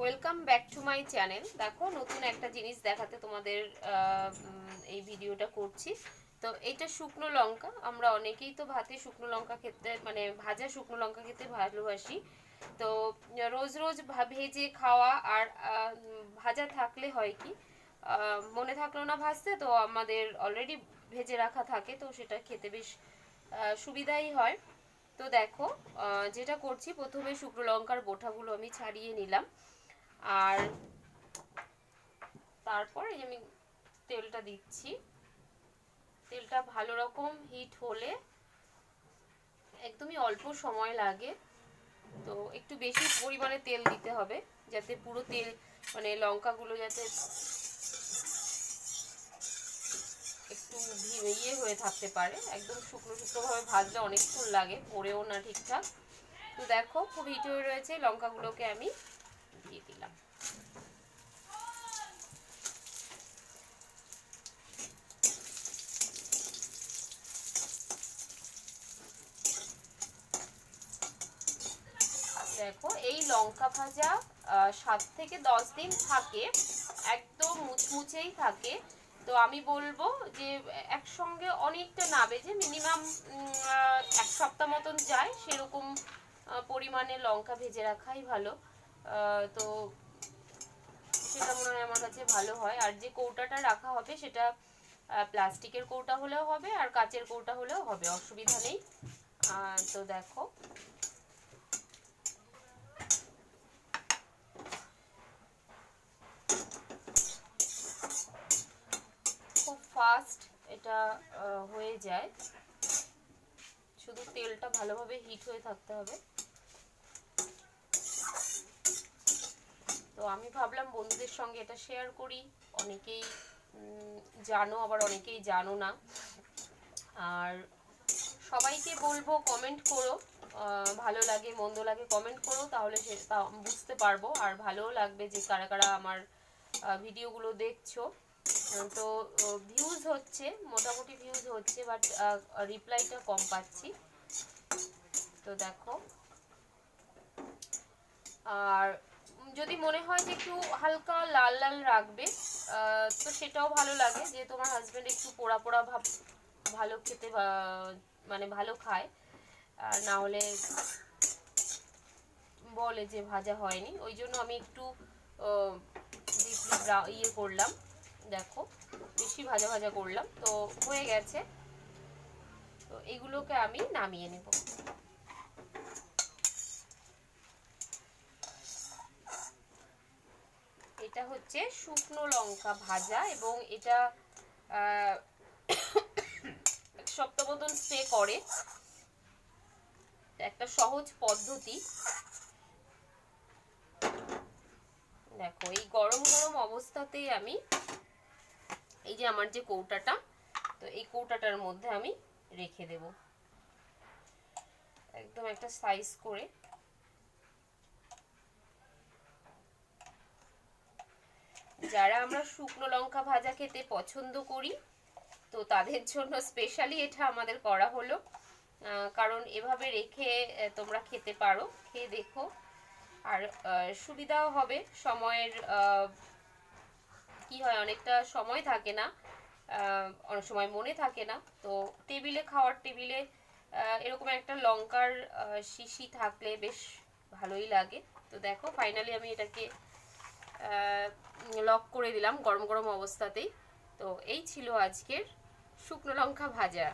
Welcome back to my channel দেখো, নতুন একটা জিনিস দেখাতে তোমাদের এই ভিডিওটা করছি। তো এইটা শুকনো লঙ্কা। আমরা অনেকেই তো ভাতে শুকনো লঙ্কা খেতে মানে ভাজা শুকনো লঙ্কা খেতে ভালোবাসি। তো রোজ রোজ ভেজে খাওয়া আর ভাজা থাকলে হয় কি মনে থাকল না ভাজতে, তো আমাদের অলরেডি ভেজে রাখা থাকে, তো সেটা খেতে বেশ সুবিধাই হয়। তো দেখো যেটা করছি, প্রথমে শুকনো লঙ্কার বোটাগুলো আমি ছাড়িয়ে নিলাম। আর তারপর এই আমি তেলটা দিচ্ছি। তেলটা ভালো রকম হিট হলে একদমই অল্প সময় লাগে। তো একটু বেশি পরিমাণে তেল দিতে হবে যাতে পুরো তেল মানে লঙ্কাগুলো যাতে একটু ইয়ে হয়ে থাকতে পারে। একদম শুকনো শুকনোভাবে ভাজলে অনেকক্ষণ লাগে, পড়েও না ঠিকঠাক। তো দেখো খুব হিট হয়ে রয়েছে, লঙ্কাগুলোকে আমি দিয়ে দিলাম দেখো, এই লঙ্কা ভাজা সাত থেকে দশ দিন থাকে, একদম মুচমুচেই থাকে। তো আমি বলব যে, একসঙ্গে অনেকটা না বেজে মিনিমাম এক সপ্তাহ মতন যায়, সেরকম পরিমাণে লঙ্কা ভেজে রাখাই ভালো। তো সেটা মনে হয় আমার কাছে ভালো হয়। আর যে কৌটাটা রাখা হবে সেটা প্লাস্টিকের কৌটা হলেও হবে আর কাচের কৌটা হলেও হবে, অসুবিধা নেই। তো দেখো। খুব ফাস্ট এটা হয়ে যায়। শুধু তেলটা ভালোভাবে হিট হয়ে থাকতে হবে। আমি ভাবলাম বন্ধুদের সঙ্গে এটা শেয়ার করি। অনেকেই জানো, আবার অনেকেই জানো না। আর সবাইকে বলব কমেন্ট করো। ভালো লাগে, মন্দ লাগে কমেন্ট করো, তাহলে সে, তা বুঝতে পারব। আর ভালোও লাগবে যে কারা কারা আমার ভিডিওগুলো দেখছ। তো ভিউজ হচ্ছে, মোটামুটি ভিউজ হচ্ছে বাট রিপ্লাইটা কম পাচ্ছি। তো দেখো। আর যদি মনে হয় যে একটু হালকা লাল লাল রাখবে তো সেটাও ভালো লাগে, যে তোমার হাজবেন্ড একটু পোড়া পোড়া ভাব, ভালো খেতে মানে ভালো খায়। আর না হলে বলে যে ভাজা হয়নি। ওই জন্য আমি একটু ইয়ে করলাম। দেখো, বেশি ভাজা ভাজা করলাম। তো হয়ে গেছে। তো এগুলোকে আমি নামিয়ে নেব। এটা হচ্ছে শুকনো লঙ্কা ভাজা এবং এটা মতন স্টে করে। একটা সহজ পদ্ধতি। দেখো, এই গরম গরম অবস্থাতেই আমি এই যে আমার যে কৌটাটা, তো এই কৌটাটার মধ্যে আমি রেখে দেব। একদম একটা সাইজ করে। যারা আমরা শুকনো লঙ্কা ভাজা খেতে পছন্দ করি, তো তাদের জন্য স্পেশালি এটা আমাদের করা হলো। কারণ এভাবে রেখে তোমরা খেতে পারো, খেয়ে দেখো। আর সুবিধাও হবে, সময়ের কি হয়, অনেকটা সময় থাকে না অনেক সময় মনে থাকে না। তো টেবিলে, খাওয়ার টেবিলে এরকম একটা লঙ্কার শিশি থাকলে বেশ ভালোই লাগে। তো দেখো ফাইনালি আমি এটাকে লক করে দিলাম গরম গরম অবস্থাতেই। তো এই ছিল আজকের শুকনো লঙ্কা ভাজা।